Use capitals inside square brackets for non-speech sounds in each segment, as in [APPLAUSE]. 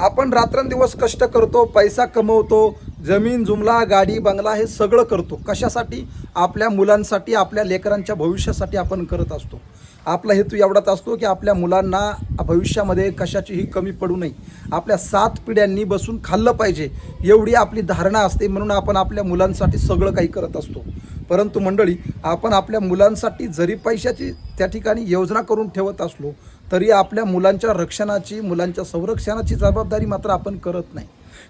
आपण रात्रंदिवस कष्ट करतो पैसा कमवतो जमीन जुमला गाडी बंगला हे सगळं करतो. कशासाठी? आपल्या मुलांसाठी आपल्या लेकरांच्या भविष्यासाठी आपण करत असतो. आपला हेतू एवढाच असतो की आपल्या मुलांना भविष्यामध्ये कशाचीही कमी पडू नये. आपल्या सात पिढ्यांनी बसून खाल्लं पाहिजे. एवढी आपली धारणा असते म्हणून आपण आपल्या मुलांसाठी सगळं काही करत असतो. परंतु मंडळी आपण आपल्या मुलांसाठी जरी पैशाची त्या ठिकाणी योजना करून ठेवत असलो तरी आपल्या मुलांच्या रक्षणाची मुलांच्या संरक्षणाची जबाबदारी मात्र आपण करत नाही.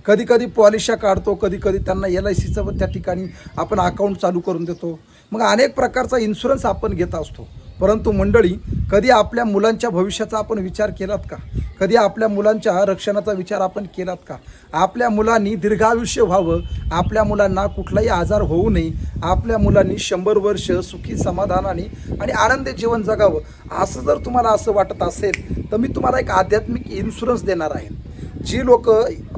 कधी कधी पॉलिशा काढतो कधी कधी त्यांना एल आय सीचं त्या ठिकाणी आपण अकाउंट चालू करून देतो. मग अनेक प्रकारचा इन्शुरन्स आपण घेत असतो. परंतु मंडळी कधी आपल्या मुलांच्या भविष्याचा आपण विचार केलात का? कधी आपल्या मुलांच्या रक्षणाचा विचार आपण केलात का? आपल्या मुलांनी दीर्घायुष्य व्हावं आपल्या मुलांना कुठलाही आजार होऊ नये आपल्या मुलांनी शंभर वर्ष सुखी समाधानाने आणि आनंदी जीवन जगावं असं जर तुम्हाला असं वाटत असेल तर मी तुम्हाला एक आध्यात्मिक इन्शुरन्स देणार आहे. जी लोक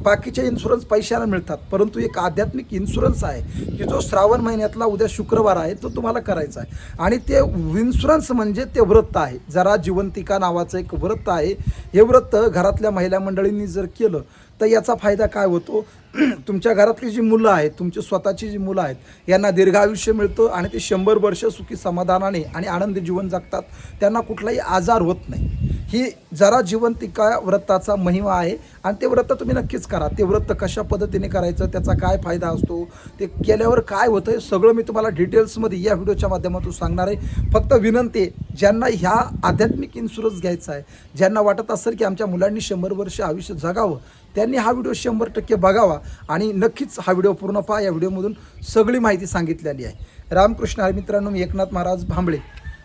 बाकीचे इन्शुरन्स पैशाला मिळतात परंतु एक आध्यात्मिक इन्शुरन्स आहे की जो श्रावण महिन्यातला उद्या शुक्रवार आहे तो तुम्हाला करायचा आहे. आणि ते इन्शुरन्स म्हणजे ते व्रत आहे. जरा जिवंतिका नावाचं एक व्रत आहे. हे व्रत घरातल्या महिला मंडळींनी जर केलं तर याचा फायदा काय होतो? [CLEARS THROAT] तुमच्या घरातली जी मुलं आहेत तुमची स्वतःची जी मुलं आहेत यांना दीर्घायुष्य मिळतं आणि ते शंभर वर्ष सुखी समाधानाने आणि आनंदी जीवन जगतात. त्यांना कुठलाही आजार होत नाही. ही जरा जिवंतिका व्रताचा महिमा आहे. आणि ते व्रत तुम्ही नक्कीच करा. ते व्रत कशा पद्धतीने करायचं त्याचा काय फायदा असतो ते केल्यावर काय होतं हे सगळं मी तुम्हाला डिटेल्समध्ये या व्हिडिओच्या माध्यमातून सांगणार आहे. फक्त विनंती ज्यांना ह्या आध्यात्मिक इन्शुरन्स घ्यायचा आहे ज्यांना वाटत असेल की आमच्या मुलांनी शंभर वर्ष आयुष्य जगावं त्यांनी हा व्हिडिओ शंभर टक्के बघावा. आणि नक्कीच हा व्हिडिओ पूर्ण पहा. या व्हिडिओमधून सगळी माहिती सांगितलेली आहे. रामकृष्ण हरी मित्रांनो एकनाथ महाराज भांबळे.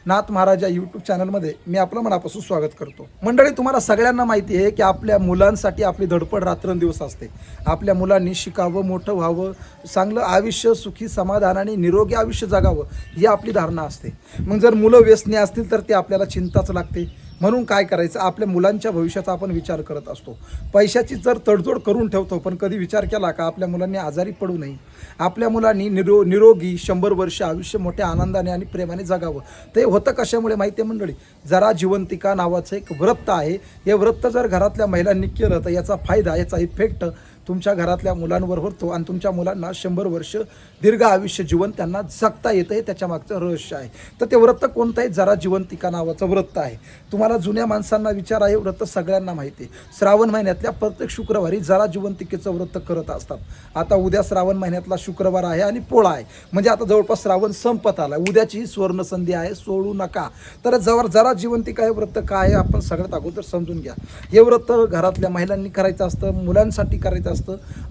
नाथ महाराज या यूट्यूब चॅनलमध्ये मी आपलं मनापासून स्वागत करतो. मंडळी तुम्हाला सगळ्यांना माहिती आहे की आपल्या मुलांसाठी आपली धडपड रात्रंदिवस असते. आपल्या मुलांनी शिकावं मोठं व्हावं चांगलं आयुष्य सुखी समाधानाने निरोगी आयुष्य जगावं ही आपली धारणा असते. मग जर मुलं व्यसनी असतील तर ते आपल्याला चिंताच लागते. म्हणून काय करायचं? आपल्या मुलांच्या भविष्याचा आपण विचार करत असतो. पैशाची जर तडजोड करून ठेवतो पण कधी विचार केला का आपल्या मुलांनी आजारी पडू नये? आपल्या मुलांनी निरो निरोगी शंभर वर्ष आयुष्य मोठ्या आनंदाने आणि प्रेमाने जगावं. ते होतं कशामुळे माहिती आहे मंडळी? जरा जिवंतिका नावाचं एक व्रत आहे. हे व्रत जर घरातल्या महिलांनी केलं तर याचा फायदा याचा इफेक्ट तुमच्या घरातल्या मुलांवर होतो आणि तुमच्या मुलांना शंभर वर्ष दीर्घ आयुष्य जीवन त्यांना जगता येतं हे त्याच्या मागचं रहस्य आहे. तर ते व्रत कोणतं आहे जरा जिवंतिका नावाचं व्रत आहे. तुम्हाला जुन्या माणसांना विचार आहे व्रत सगळ्यांना माहिती आहे. श्रावण महिन्यातल्या प्रत्येक शुक्रवारी जरा जिवंतिकेचं व्रत करत असतात. आता उद्या श्रावण महिन्यातला शुक्रवार आहे आणि पोळा आहे. म्हणजे आता जवळपास श्रावण संपत आला उद्याची ही सुवर्ण संधी आहे सोडू नका. तर जवळ जरा जिवंतिका हे व्रत काय आहे आपण सगळ्यात अगोदर समजून घ्या. हे व्रत घरातल्या महिलांनी करायचं असतं मुलांसाठी करायचं असतं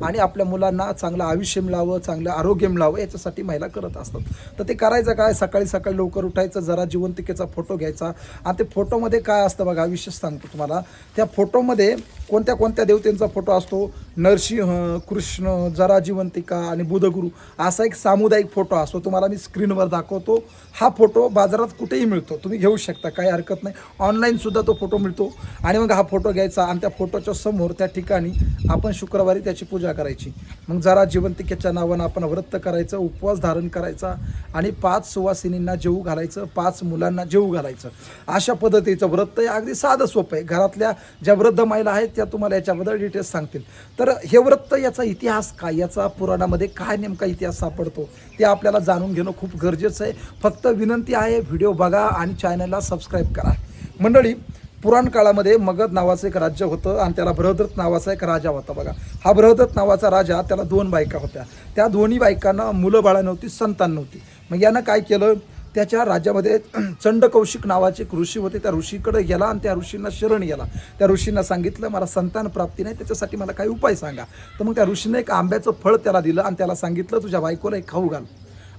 आणि आपल्या मुलांना चांगलं आयुष्य मिळावं चांगलं आरोग्य मिळावं याच्यासाठी महिला करत असतात. तर ते करायचं काय? सकाळी सकाळी लवकर उठायचं जरा जिवंतिकेचा फोटो घ्यायचा. आणि ते फोटोमध्ये काय असतं बघा विशेष सांगतो तुम्हाला. त्या फोटोमध्ये कोणत्या कोणत्या देवतेंचा फोटो असतो? नरसिंह कृष्ण जरा जिवंतिका आणि बुधगुरू असा एक सामुदायिक फोटो असतो. तुम्हाला मी स्क्रीनवर दाखवतो. हा फोटो बाजारात कुठेही मिळतो. तुम्ही घेऊ शकता. काही हरकत नाही. ऑनलाईनसुद्धा तो फोटो मिळतो. आणि मग हा फोटो घ्यायचा आणि त्या फोटोच्या समोर त्या ठिकाणी आपण शुक्रवारी त्याची पूजा करायची. मग जरा जिवंतिकेच्या नावानं आपण व्रत करायचं उपवास धारण करायचा आणि पाच सुवासिनींना जेवू घालायचं पाच मुलांना जेवू घालायचं. अशा पद्धतीचं व्रत आहे अगदी साधं सोपं आहे. घरातल्या ज्या वृद्ध महिला आहेत त्या तुम्हाला याच्याबद्दल डिटेल्स सांगतील. तर हे व्रत याचा इतिहास काय? याचा पुराणामध्ये काय नेमका इतिहास सापडतो? ते आपल्याला जाणून घेणं खूप गरजेचं आहे. फक्त विनंती आहे व्हिडिओ बघा आणि चॅनलला सबस्क्राईब करा. मंडळी पुराण काळामध्ये मगध नावाचं एक राज्य होतं आणि त्याला बृहदत्त नावाचा एक राजा होता बघा. हा बृहदत्त नावाचा राजा त्याला दोन बायका होत्या. त्या दोन्ही बायकांना मुलं बाळा नव्हती संतान नव्हती. मग यानं काय केलं? त्याच्या राज्यामध्ये [CLEARS THROAT] चंडकौशिक नावाचे एक ऋषी होते. त्या ऋषीकडे गेला आणि त्या ऋषींना शरण गेला. त्या ऋषींना सांगितलं मला संतान प्राप्ती नाही त्याच्यासाठी मला काही उपाय सांगा. तर मग त्या ऋषीने एक आंब्याचं फळ त्याला दिलं आणि त्याला सांगितलं तुझ्या बायकोला एक खाऊ घाल.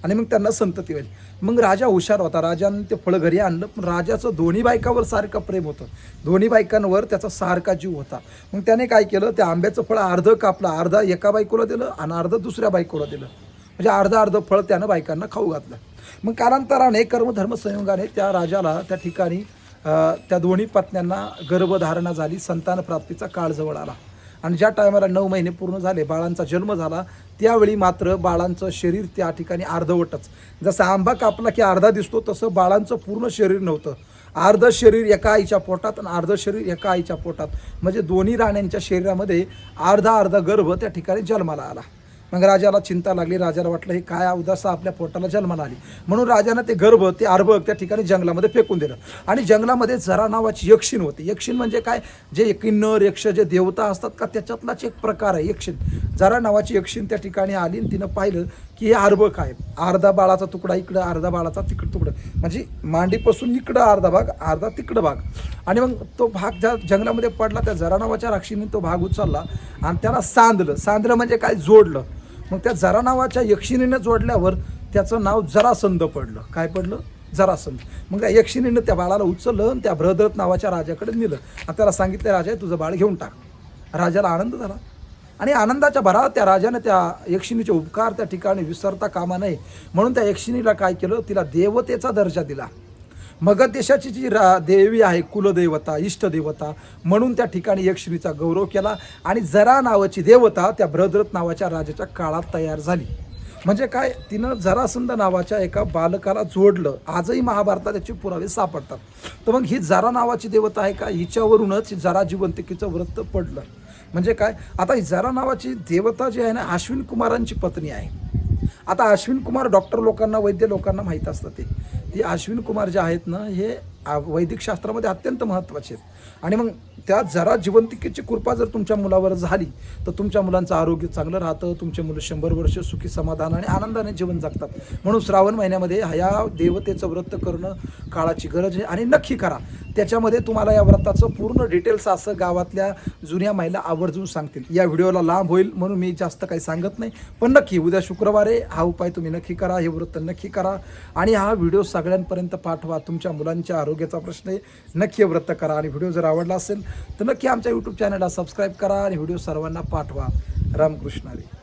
आणि मग त्यांना संतती होईल मग राजा हुशार होता. राजाने ते फळ घरी आणलं. पण राजाचं दोन्ही बायकावर सारखं प्रेम होतं. दोन्ही बायकांवर त्याचा सारखा जीव होता. मग त्याने काय केलं? त्या आंब्याचं फळ अर्ध कापलं. अर्धा एका बायकोला दिलं आणि अर्ध दुसऱ्या बायकोला दिलं. म्हणजे अर्धं अर्ध फळ त्यानं बायकांना खाऊ घातलं. मग कालांतराने कर्मधर्म संयोगाने त्या राजाला त्या ठिकाणी त्या दोन्ही पत्न्यांना गर्भधारणा झाली संतान प्राप्तीचा काळ जवळ आला. आणि ज्या टायमाला नऊ महिने पूर्ण झाले बाळांचा जन्म झाला त्यावेळी मात्र बाळांचं शरीर त्या ठिकाणी अर्धवटच. जसं आंबा कापला की अर्धा दिसतो तसं बाळांचं पूर्ण शरीर नव्हतं. अर्ध शरीर एका आईच्या पोटात आणि अर्ध शरीर एका आईच्या पोटात. म्हणजे दोन्ही राण्यांच्या शरीरामध्ये अर्धा अर्धा गर्भ त्या ठिकाणी जन्माला आला. मग राजाला चिंता लागली राजाला वाटलं हे काय उदासा आपल्या पोटाला जन्माला आली. म्हणून राजानं ते गर्भ ते अर्भक त्या ठिकाणी जंगलामध्ये फेकून दिलं. आणि जंगलामध्ये जरा नावाची यक्षिण होती. यक्षिण म्हणजे काय? जे किन्नर यक्ष जे देवता असतात का त्याच्यातलाच एक प्रकार आहे यक्षिण. जरा नावाची यक्षिण त्या ठिकाणी आली आणि तिनं पाहिलं की हे अर्भक आहे अर्धा बाळाचा तुकडा इकडं अर्धा बाळाचा तिकडं तुकडं. म्हणजे मांडीपासून इकडं अर्धा भाग अर्धा तिकडं भाग. आणि मग तो भाग ज्या जंगलामध्ये पडला त्या जरा नावाच्या राक्षीने तो भाग उचलला आणि त्याला सांधलं. सांधलं म्हणजे काय? जोडलं. मग त्या जरा नावाच्या यक्षिणीनं जोडल्यावर त्याचं नाव जरासंध पडलं. काय पडलं? जरासंध. मग त्या यक्षिणीनं त्या बाळाला उचललं आणि त्या भ्रदरथ नावाच्या राजाकडे नेलं. आणि त्याला सांगितलं राजा तुझं बाळ घेऊन टाक. राजाला आनंद झाला. आणि आनंदाच्या भरात त्या राजाने त्या यक्षिणीचे उपकार त्या ठिकाणी विसरता कामा नये. म्हणून त्या यक्षिणीला काय केलं? तिला देवतेचा दर्जा दिला. मगध देशाची जी रा देवी आहे कुलदेवता इष्टदेवता म्हणून त्या ठिकाणी यक्षिणीचा गौरव केला आणि जरा नावाची देवता त्या ब्रदरथ नावाच्या राजाच्या काळात तयार झाली. म्हणजे काय? तिनं जरासंध नावाच्या एका बालकाला जोडलं. आजही महाभारतात त्याचे पुरावे सापडतात. तर मग ही जरा नावाची देवता आहे का? हिच्यावरूनच जरा जिवंतिकेचं व्रत पडलं. म्हणजे काय? आता ही जरा नावाची देवता जी आहे ना अश्विन कुमारांची पत्नी आहे. आता अश्विन कुमार डॉक्टर लोकांना वैद्य लोकांना माहीत असतं ते. ती अश्विन कुमार जे आहेत ना हे वैदिक शास्त्रामध्ये अत्यंत महत्त्वाचे आहेत. आणि मग त्या जरा जिवंतिकेची कृपा जर तुमच्या मुलावर झाली तर तुमच्या मुलांचं आरोग्य चांगलं राहतं तुमचे मुलं शंभर वर्ष सुखी समाधान आणि आनंदाने जीवन जगतात. म्हणून श्रावण महिन्यामध्ये ह्या देवतेचं व्रत करणं काळाची गरज आहे. आणि नक्की करा त्याच्यामध्ये तुम्हाला या व्रताचं पूर्ण डिटेल्स असं गावातल्या जुन्या महिला आवर्जून सांगतील. या व्हिडिओला लांब होईल म्हणून मी जास्त काही सांगत नाही. पण नक्की उद्या शुक्रवारी हा उपाय तुम्ही नक्की करा हे व्रत नक्की करा आणि हा व्हिडिओ सगळ्यांपर्यंत पाठवा. तुमच्या मुलांच्या आरोग्याचा प्रश्न आहे. नक्की व्रत करा आणि व्हिडिओ जर आवडला असेल तर नक्की आमच्या यूट्यूब चॅनलला सबस्क्राईब करा आणि व्हिडिओ सर्वांना पाठवा. रामकृष्णारी